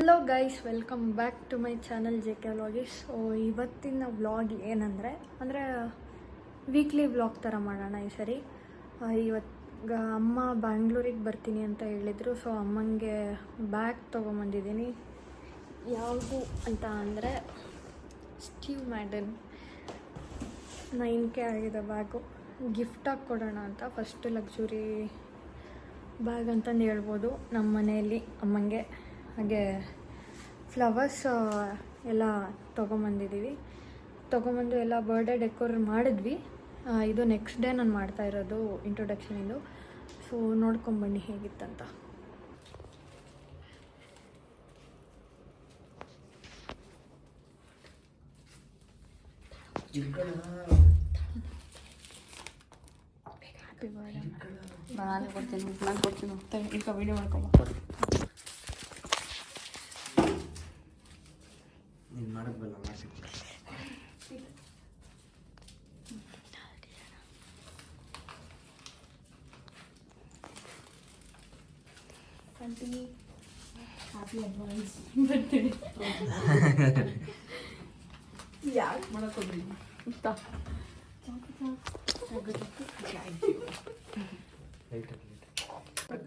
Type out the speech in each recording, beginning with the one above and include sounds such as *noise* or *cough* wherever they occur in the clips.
Hello guys welcome back to my channel J K vlogy so ಇವತ್ತಿನ vlog ಏನಂದರೆ, ಅಂದರೆ weekly vlog ಥರ ಮಾಡೋಣ ಈ ಸರಿ. ಇವತ್ತು ಅಮ್ಮ ಬ್ಯಾಂಗ್ಳೂರಿಗೆ ಬರ್ತೀನಿ ಅಂತ ಹೇಳಿದರು. ಸೊ ಅಮ್ಮಂಗೆ ಬ್ಯಾಗ್ ತೊಗೊಂಬಂದಿದ್ದೀನಿ. ಯಾವುದು ಅಂತ ಅಂದರೆ ಸ್ಟೀವ್ ಮ್ಯಾಡನ್ ನೈನ್ ಕೆ ಆಗಿದೆ ಬ್ಯಾಗು ಗಿಫ್ಟಾಗಿ ಕೊಡೋಣ ಅಂತ ಫಸ್ಟ್ ಲಕ್ಸುರಿ ಬ್ಯಾಗ್ ಅಂತಂದು ಹೇಳ್ಬೋದು ನಮ್ಮ ಮನೆಯಲ್ಲಿ ಅಮ್ಮಂಗೆ. ಹಾಗೆ ಫ್ಲವರ್ಸ್ ಎಲ್ಲ ತೊಗೊಂಬಂದಿದ್ದೀವಿ. ತೊಗೊಂಬಂದು ಎಲ್ಲ ಬರ್ಡೇ ಡೆಕೋರ್ ಮಾಡಿದ್ವಿ. ಇದು ನೆಕ್ಸ್ಟ್ ಡೇ ನಾನು ಮಾಡ್ತಾ ಇರೋದು ಇಂಟ್ರೊಡಕ್ಷನಿಂದು ಸೊ ನೋಡ್ಕೊಂಬನ್ನಿ ಹೇಗಿತ್ತಂತ. ನಾನು ಕೊಡ್ತೀನಿ ನಾನು ಕೊಡ್ತೀನಿ. ಈಗ ವೀಡಿಯೋ ಮಾಡ್ಕೊಂಬ ಮಾಡೋದ್ವಲ್ಲ ಮಾಡ್ಸಿಟ್ಟು ಯಾಕೆ ಮಾಡಕ್ಕೋದ್ರಿ? ಲೈಟ್ ಲೈಟ್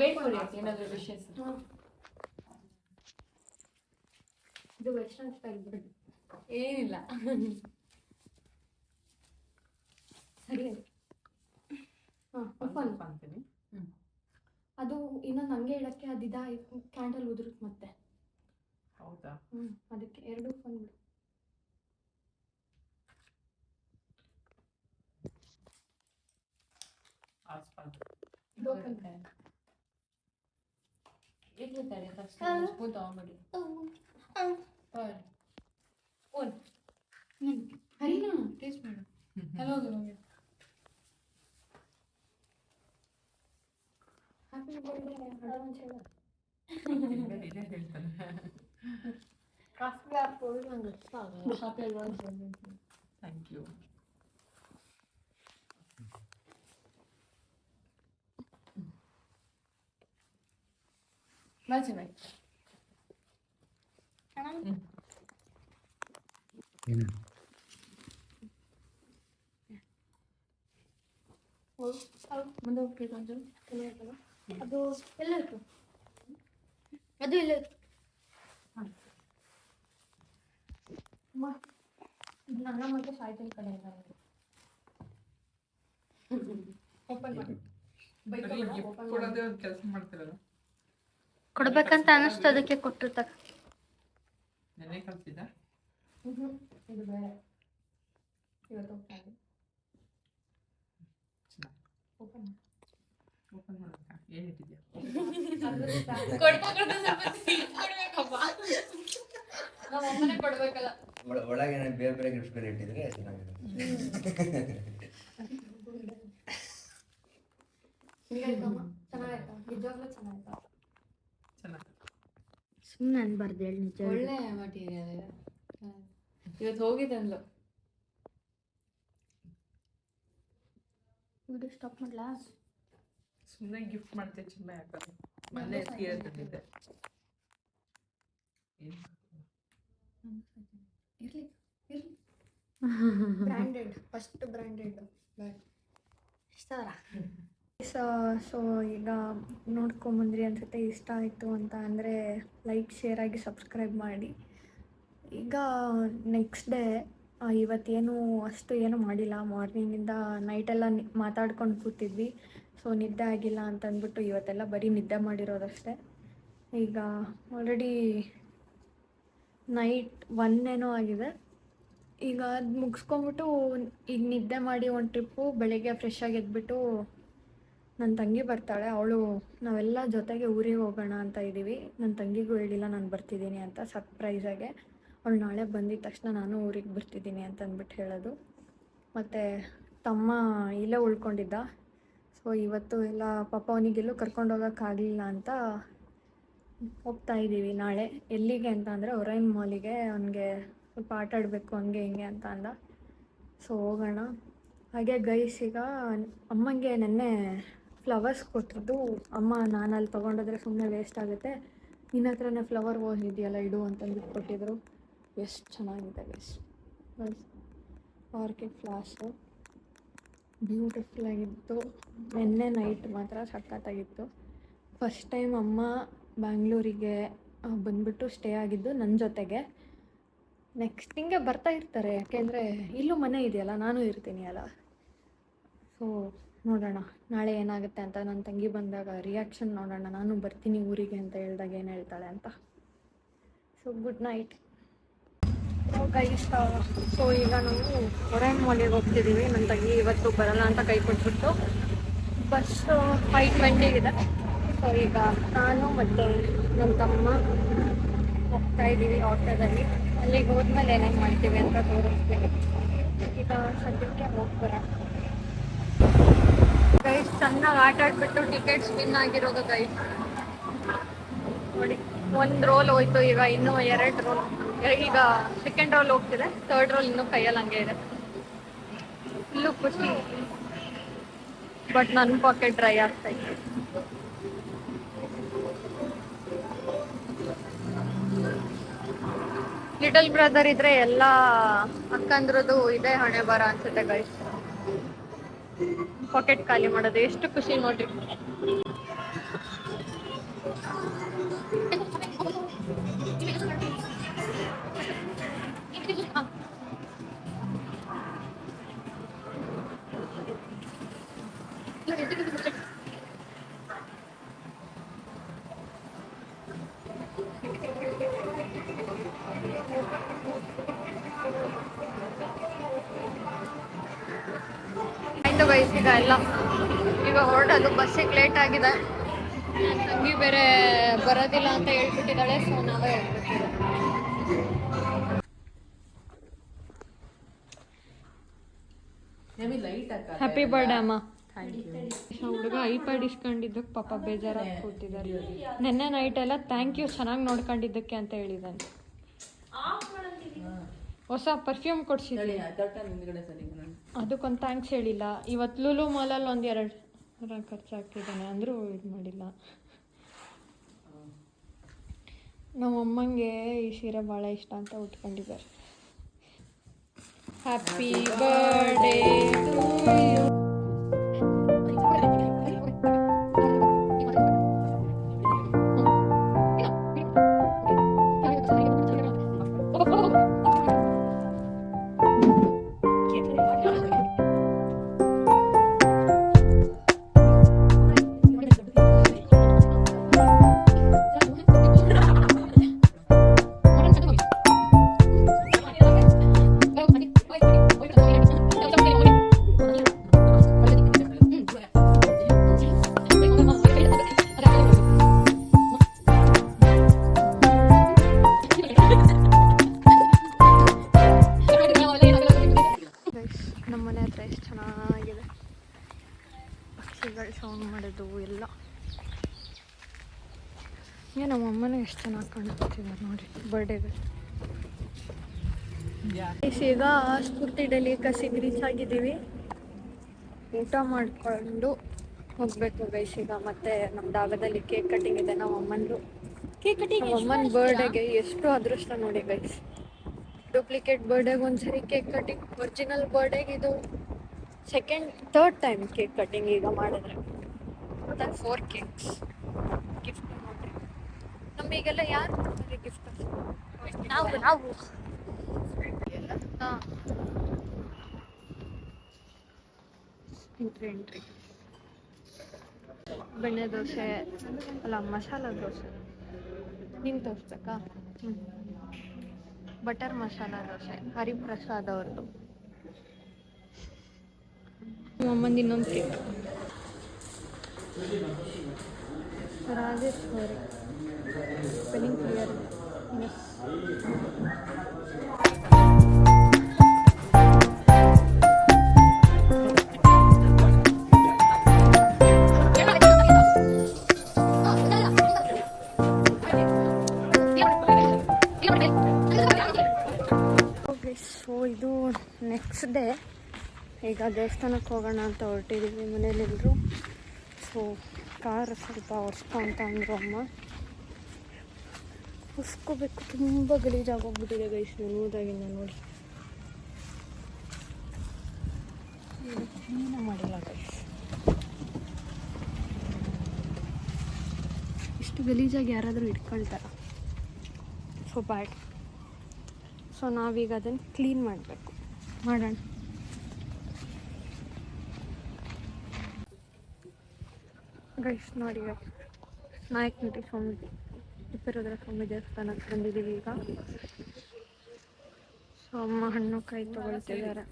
ಬೇಡ್ಕೊಡಿ ಏನಾದರೂ ವಿಶೇಷ ಇದು ವೆಸ್ಟರ್ನ್ ಸ್ಟೈಲ್ ಬಿಡಿ. ಏನಿಲ್ಲ. ಸರಿ. ಹಾಂ ಓಪನ್ ಅಂತೀನಿ ಅದು ಇನ್ನೊಂದು ಹಂಗೆ ಹೇಳಕ್ಕೆ ಅದು ಇದಾಯಿತು ಕ್ಯಾಂಡಲ್ ಉದುರುತ್ತೆ ಮತ್ತೆ. ಹೌದಾ? ಹ್ಞೂ ಅದಕ್ಕೆ ಎರಡು ಫೋನ್ ಬಿಡು. ಆಸ್ಪಾಲ್ಟ್ ಇದು open. ಇರ್ಲಿದ್ದಾರೆ ಫಸ್ಟ್ ಸ್ಪೂನ್ ತಗೊಂಬಿಡಿ ಓನ್ ಹರಿನಾ ಟೇಸ್ಟ್ ಮಾಡು ಹಲೋ ಹ್ಯಾಪಿ ಬರ್ಡೇ ಅಡ್ವಾನ್ಸ್ ಹೇಳು ಇದೇ ಹೇಳ್ತಾನೆ ಕಾಫಿ ಹಾಕ್ಬೋದು ನಂಗೆ ಇಷ್ಟ ಆಗಲ್ಲ ಹ್ಯಾಪಿ ಅಡ್ವಾನ್ಸ್ ಥ್ಯಾಂಕ್ ಯು ಭಾಳ ಚೆನ್ನಾಗಿ ಚೆನ್ನಾಗಿರ್ತಲ್ಲ ಅದು ಎಲ್ಲ ಇತ್ತು ಎಲ್ಲ ನನ್ನ ಮತ್ತೆ ಸಾಯ್ತಲ್ ಕಡೆ ಮಾಡ್ತಿರಲ್ಲ ಕೊಡ್ಬೇಕಂತ ಅನಿಸ್ತು, ಅದಕ್ಕೆ ಕೊಟ್ಟಿರ್ತಾರೆ. ನೆನೆ ಕಲ್ಸಿದ್ದ ಇದು ಬೇರೆ. ಇವತ್ತು ಓಪನ್ ಓಪನ್ ಮಾಡಬೇಕಾ ಏನು ಇಟ್ಟಿದ್ಯಾ ಒಳಗೆ ಬೇರೆ ಬೇರೆ ಇಟ್ಟಿದ್ರೆ *laughs* ಸುಮ್ಮನೆ ಅನ್ಬಾರ್ದು ಹೇಳಿ ನಿಜ ಒಳ್ಳೆ ಮಟೀರಿಯಲ್ ಇದೆ. ಇವತ್ತು ಹೋಗಿದ್ದಲ್ಲ ವಿಡಿಯೋ ಸ್ಟಾಪ್ ಮಾಡ್ಲಾ? ಸುಮ್ಮನೆ ಗಿಫ್ಟ್ ಮಾಡ್ತೆ ಚಿನ್ನ ಯಾಕಂದ್ರೆ ಮೊನ್ನೆ ಸೀರೆ ತಂದಿದ್ದೆ ಇರ್ಲಿ ಇರ್ಲಿ. ಬ್ರ್ಯಾಂಡೆಡ್ ಫಸ್ಟ್ ಬ್ರ್ಯಾಂಡೆಡ್ ಇಷ್ಟ ಸೊ ಈಗ ನೋಡ್ಕೊಂಬಂದ್ರಿ ಅನ್ಸುತ್ತೆ ಇಷ್ಟ ಆಯಿತು ಅಂತ. ಅಂದರೆ ಲೈಕ್ ಶೇರ್ ಆಗಿ ಸಬ್ಸ್ಕ್ರೈಬ್ ಮಾಡಿ. ಈಗ ನೆಕ್ಸ್ಟ್ ಡೇ ಇವತ್ತೇನು ಅಷ್ಟು ಏನು ಮಾಡಿಲ್ಲ. ಮಾರ್ನಿಂಗಿಂದ ನೈಟೆಲ್ಲ ಮಾತಾಡ್ಕೊಂಡು ಕೂತಿದ್ವಿ. ಸೊ ನಿದ್ದೆ ಆಗಿಲ್ಲ ಅಂತ ಅಂದ್ಬಿಟ್ಟು ಇವತ್ತೆಲ್ಲ ಬರೀ ನಿದ್ದೆ ಮಾಡಿರೋದಷ್ಟೇ. ಈಗ ಆಲ್ರೆಡಿ ನೈಟ್ ಒನ್ನೇನೋ ಆಗಿದೆ. ಈಗ ಅದು ಮುಗಿಸ್ಕೊಂಬಿಟ್ಟು ಈಗ ನಿದ್ದೆ ಮಾಡಿ ಒಂದು ಟ್ರಿಪ್ಪು ಬೆಳಗ್ಗೆ ಫ್ರೆಶ್ ಆಗಿ ಎದ್ಬಿಟ್ಟು ನನ್ನ ತಂಗಿ ಬರ್ತಾಳೆ. ಅವಳು, ನಾವೆಲ್ಲ ಜೊತೆಗೆ ಊರಿಗೆ ಹೋಗೋಣ ಅಂತ ಇದ್ದೀವಿ ನನ್ನ ತಂಗಿಗೂ ಹೇಳಿಲ್ಲ ನಾನು ಬರ್ತಿದ್ದೀನಿ ಅಂತ ಸರ್ಪ್ರೈಸಾಗೆ ಅವಳು ನಾಳೆ ಬಂದಿದ್ದ ತಕ್ಷಣ ನಾನು ಊರಿಗೆ ಬರ್ತಿದ್ದೀನಿ ಅಂತ ಅಂದ್ಬಿಟ್ಟು ಹೇಳೋದು. ಮತ್ತು ತಮ್ಮ ಇಲ್ಲೇ ಉಳ್ಕೊಂಡಿದ್ದ. ಸೊ ಇವತ್ತು ಎಲ್ಲ ಪಾಪ ಅವನಿಗೆಲ್ಲೂ ಕರ್ಕೊಂಡು ಹೋಗೋಕ್ಕಾಗಲಿಲ್ಲ ಅಂತ ಹೋಗ್ತಾ ಇದ್ದೀವಿ ನಾಳೆ. ಎಲ್ಲಿಗೆ ಅಂತ ಅಂದರೆ ಒರೈನ್ ಮಾಲಿಗೆ ಅವನಿಗೆ ಸ್ವಲ್ಪ ಆಟ ಆಡಬೇಕು, ಹಂಗೆ ಹಿಂಗೆ ಅಂತ ಅಂದ. ಸೊ ಹೋಗೋಣ. ಹಾಗೆ ಗೈಸ್ ಈಗ ಅಮ್ಮಂಗೆ ನೆನ್ನೆ ಫ್ಲವರ್ಸ್ ಕೊಟ್ಟಿದ್ದು. ಅಮ್ಮ ನಾನು ಅಲ್ಲಿ ತೊಗೊಂಡೋದ್ರೆ ಸುಮ್ಮನೆ ವೇಸ್ಟ್ ಆಗುತ್ತೆ. ನಿನ್ನ ಹತ್ರನೇ ಫ್ಲವರ್ ಇದೆಯಲ್ಲ ಇಡು ಅಂತಂದು ಕೊಟ್ಟಿದ್ರು. ಎಷ್ಟು ಚೆನ್ನಾಗಿದೆ ಗೈಸ್ ಆರ್ಕಿಡ್ ಫ್ಲಾಸು ಬ್ಯೂಟಿಫುಲ್ ಆಗಿತ್ತು. ನಿನ್ನೆ ನೈಟ್ ಮಾತ್ರ ಸಖತ್ತಾಗಿತ್ತು. ಫಸ್ಟ್ ಟೈಮ್ ಅಮ್ಮ ಬ್ಯಾಂಗ್ಳೂರಿಗೆ ಬಂದುಬಿಟ್ಟು ಬಂದ್ಬಿಟ್ಟು ಸ್ಟೇ ಆಗಿದ್ದು ನನ್ನ ಜೊತೆಗೆ. ನೆಕ್ಸ್ಟ್ ಹಿಂಗೆ ಬರ್ತಾ ಇರ್ತಾರೆ. ಯಾಕೆಂದರೆ ಇಲ್ಲೂ ಮನೆ ಇದೆಯಲ್ಲ, ನಾನು ಇರ್ತೀನಿ ಅಲ್ಲ. ಸೊ ನೋಡೋಣ. ನಾಳೆ ಏನಾಗುತ್ತೆ ಅಂತ ನನ್ನ ತಂಗಿ ಬಂದಾಗ ರಿಯಾಕ್ಷನ್ ನೋಡೋಣ. ನಾನು ಬರ್ತೀನಿ ಊರಿಗೆ ಅಂತ ಹೇಳಿದಾಗ ಏನು ಹೇಳ್ತಾಳೆ ಅಂತ. ಸೊ ಗುಡ್ ನೈಟ್ ಸೊ ಈಗ ನಾವು ಹೊರೈನ್ ಮಾಲಿಗೆ ಹೋಗ್ತಿದ್ದೀವಿ ನನ್ನ ತಂಗಿ ಇವತ್ತು ಬರಲ್ಲ ಅಂತ ಕೈ ಕೊಟ್ಬಿಟ್ಟು ಬಸ್ ಫೈವ್ ಟ್ವೆಂಟಿಗಿದೆ ಸೊ ಈಗ ನಾನು ಮತ್ತು ನನ್ನ ತಮ್ಮ ಹೋಗ್ತಾ ಇದ್ದೀವಿ ಆಟೋದಲ್ಲಿ ಅಲ್ಲಿಗೆ ಹೋದ್ಮೇಲೆ ಏನೇನು ಮಾಡ್ತೀವಿ ಅಂತ ತೋರಿಸ್ತೀವಿ ಈಗ ಸದ್ಯಕ್ಕೆ ಹೋಗಿ ಗೈಸ್ ಚೆನ್ನಾಗಿ ಆಟ ಆಡ್ಬಿಟ್ಟು ಟಿಕೆಟ್ಸ್ ವಿನ್ ಆಗಿರೋದು ಗೈಸ್ ನೋಡಿ, ಒಂದು ರೋಲ್ ಹೋಯ್ತು, ಈಗ ಇನ್ನೂ ಎರಡು ರೋಲ್ ಈಗ ಸೆಕೆಂಡ್ ರೋಲ್ ಹೋಗ್ತಿದೆ ಥರ್ಡ್ ರೋಲ್ ಇನ್ನೂ ಕೈಯಲ್ಲಿ ಹಂಗೆ ಇದೆ. ಫುಲ್ಲು ಖುಷಿ ಬಟ್ ನನ್ನ ಪಾಕೆಟ್ ಡ್ರೈ ಆಗ್ತಾ ಇದೆ. ಲಿಟಲ್ ಬ್ರದರ್ ಇದ್ರೆ ಎಲ್ಲ ಅಕ್ಕಂದ್ರದ್ದು ಇದೆ ಹಣೆ ಬರ ಅನ್ಸುತ್ತೆ ಗೈಸ್ ಪಾಕೆಟ್ ಖಾಲಿ ಮಾಡೋದು, ಎಷ್ಟು ಖುಷಿ ನೋಡ್ರಿ. ಆಯ್ತು ಗೈಸ್ ಈಗ ಎಲ್ಲ ಈಗ ಹೊರಡೋದು ಬಸ್ಸಿಗೆ ಲೇಟ್ ಆಗಿದೆ. ನನಗೆ ತಂಗಿ ಬೇರೆ ಬರೋದಿಲ್ಲ ಅಂತ ಹೇಳ್ಬಿಟ್ಟಿದ್ದಾಳೆ ಸೊ ನಾವೇ ಹ್ಯಾಪಿ ಬರ್ಡೇ ಅಮ್ಮ. ಥ್ಯಾಂಕ್ ಯು ಹುಡುಗ ಐಪ್ಯಾಡ್ ಇಸ್ಕೊಂಡಿದ್ದಕ್ಕೆ ಪಾಪ ಬೇಜಾರಾಗಿ ಕೂತಿದ್ದಾರೆ. ನಿನ್ನೆ ನೈಟ್ ಎಲ್ಲ ಥ್ಯಾಂಕ್ ಯು ಚೆನ್ನಾಗಿ ನೋಡ್ಕೊಂಡಿದ್ದಕ್ಕೆ ಅಂತ ಹೇಳಿದ್ದಾನೆ. ಹೊಸ ಪರ್ಫ್ಯೂಮ್ ಕೊಡ್ಸಿದ್ದೆ ಅದಕ್ಕೊಂದು ಥ್ಯಾಂಕ್ಸ್ ಹೇಳಿಲ್ಲ. ಇವತ್ತು ಲೂಲು ಮಾಲಲ್ಲಿ ಒಂದು ಎರಡು ಸಾವಿರ ಖರ್ಚು ಹಾಕಿದ್ದಾನೆ ಅಂದರೂ ಇದು ಮಾಡಿಲ್ಲ. ನಮ್ಮಮ್ಮಂಗೆ ಈ ಸೀರೆ ಭಾಳ ಇಷ್ಟ ಅಂತ ಉಟ್ಕೊಂಡಿದ್ದಾರೆ. ಹ್ಯಾಪಿ ಬರ್ಡೇ ಚೆನ್ನಾಗಿ ಕಾಣಿಸ್ತಿದ್ದಾರೆ ನೋಡಿ ಬರ್ಡೇಗೆ ಈಗ ಸ್ಫೂರ್ತಿ ಡೆಲಿ ಕಸಿಗೆ ರೀಚ್ ಆಗಿದ್ದೀವಿ. ಊಟ ಮಾಡಿಕೊಂಡು ಹೋಗ್ಬೇಕು ಗೈಸ್ ಈಗ ಮತ್ತೆ ನಮ್ಮ ಡಾಬಾದಲ್ಲಿ ಕೇಕ್ ಕಟ್ಟಿಂಗ್ ಇದೆ ನಮ್ಮ ಅಮ್ಮನದು. ಕೇಕ್ ಕಟ್ಟಿಂಗ್ ಅಮ್ಮನ ಬರ್ಡೇಗೆ ಎಷ್ಟು ಅದೃಷ್ಟ ನೋಡಿ ಗೈಸ್ ಡೂಪ್ಲಿಕೇಟ್ ಬರ್ಡೇಗೆ ಒಂದ್ಸರಿ ಕೇಕ್ ಕಟ್ಟಿಂಗ್ ಒರಿಜಿನಲ್ ಬರ್ಡೇಗೆ ಇದು second third time cake cutting ಈಗ ಮಾಡಿದ್ರೆ. ಫೋರ್ ಕೇಕ್ಸ್ ನಮಗೆಲ್ಲ ಯಾರು ಕೊಡ್ತಾರೆ ಗಿಫ್ಟ್ ನಾವು ನಾವು. ಹಾಂ ಎಂಟ್ರಿ ಎಂಟ್ರಿ ಬೆಣ್ಣೆ ದೋಸೆ ಅಲ್ಲ ಮಸಾಲ ದೋಸೆ. ನಿಮ್ಗೆ ತೋರಿಸ್ಬೇಕಾ ಹ್ಞೂ ಬಟರ್ ಮಸಾಲ ದೋಸೆ ಹರಿಪ್ರಸಾದ್ ಅವ್ರದ್ದು ಅಮ್ಮಂದು ಇನ್ನೊಂದು cake Rajeshwari. Spelling clear so ಇದು ನೆಕ್ಸ್ಟ್ ಡೇ ಈಗ ದೇವಸ್ಥಾನಕ್ಕೆ ಹೋಗೋಣ ಅಂತ ಹೊರಟಿದ್ದೀವಿ ಮನೇಲೆಲ್ಲರೂ ಸೊ ಕಾರ್ ಸ್ವಲ್ಪ ಒರೆಸ್ಕೊ ಅಂತ ಅಂದರು ಅಮ್ಮ. ಉಸ್ಕೋಬೇಕು. ತುಂಬ ಗಲೀಜಾಗೋಗ್ಬಿಟ್ಟಿದೆ ಗೈಸ್ ನೋದಾಗಿಂದ ನೋಡಿ. ಕ್ಲೀನ ಮಾಡಿಲ್ಲ ಗೈಸ್ ಇಷ್ಟು ಗಲೀಜಾಗಿ ಯಾರಾದರೂ ಇಟ್ಕೊಳ್ತಾರ? ಸೊ ಬ್ಯಾಡ್ ಸೊ ನಾವೀಗ ಅದನ್ನು ಕ್ಲೀನ್ ಮಾಡಬೇಕು. ಮಾಡೋಣ. ಗೈಸ್ ನೋಡಿ ನಾಯಕ್ ನೋಡಿ ಸ್ವಾಮಿ ತಿಪ್ಪೇರುದ್ರ ಸ್ವಾಮಿ ದೇವಸ್ಥಾನಕ್ಕೆ ಬಂದಿದ್ದೀವಿ ಈಗ. ಸೊ ಅಮ್ಮ ಹಣ್ಣು ಕಾಯಿ ತಗೊಳ್ತಿದ್ದಾರೆ.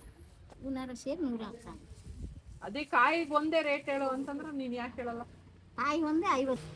ಅದೇ ಕಾಯಿ ಒಂದೇ ರೇಟ್ ಹೇಳು ಅಂತಂದ್ರೆ ನೀನ್ ಯಾಕೆ ಹೇಳಲ್ಲ? ಕಾಯಿ ಒಂದೇ ಐವತ್ತು.